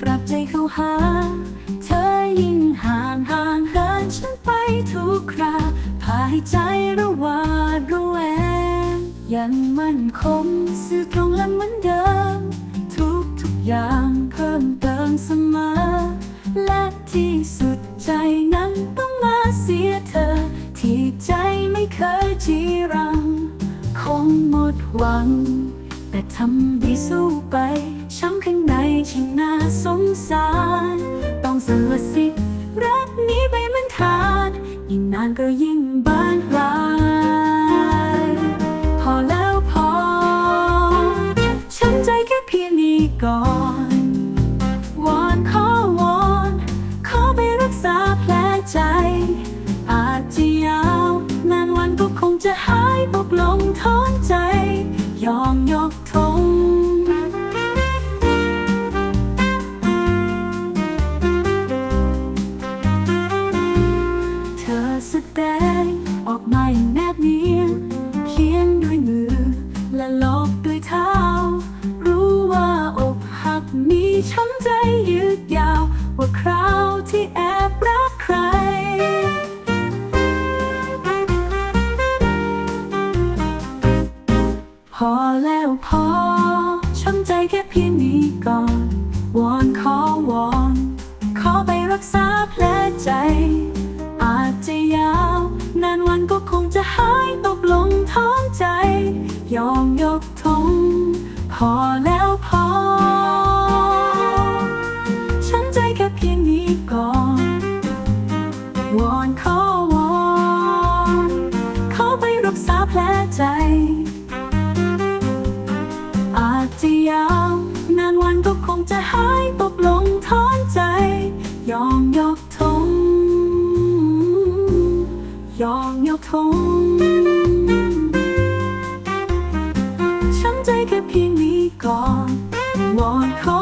ปรับใจเข้าหา เธอยิ่งห่างห่างเหินฉันไปทุกคราพาให้ใจระหวาดระแวง ยังมั่นคงสื่อตรงและเหมือนเดิม ทุกทุกอย่างเพิ่มเติมเสมอ และที่สุดใจนั้นต้องมาเสียเธอ ที่ใจไม่เคยจีรัง คงหมดหวัง แต่ทำดีสู้ไปช้ำข้างในช่างน่าสงสาร ต้องสละสิทธิ์รักนี้ไปมันขาด ยิ่งนานก็ยิ่งบานปลายพอแล้วพอ ช้ำใจแค่เพียงนี้ก่อนวอนขอวอนขอไปรักษาแผลใจ อาจจะยาวนานวันก็คงจะหายตกลงถอนใจ ช้ำใจยืดยาว ว่าคราวที่แอบรักใคร พอแล้วพอ ช้ำใจแค่เพียงนี้ก่อน วอนขอวอน ขอไปรักษาแผลใจ อาจจะยาว นานวันก็คงจะหายตกลงท้องใจ ยอมยกทงพอแล้วพอ อนขอวอนขอไปรักษาแผลใจ อาจจะยาวนานวันก็คงจะหายตกลงถอนใจ ยอมยกทงยอมยกทงช้ำใจแค่เพียงนี้ก่อนวอนขอ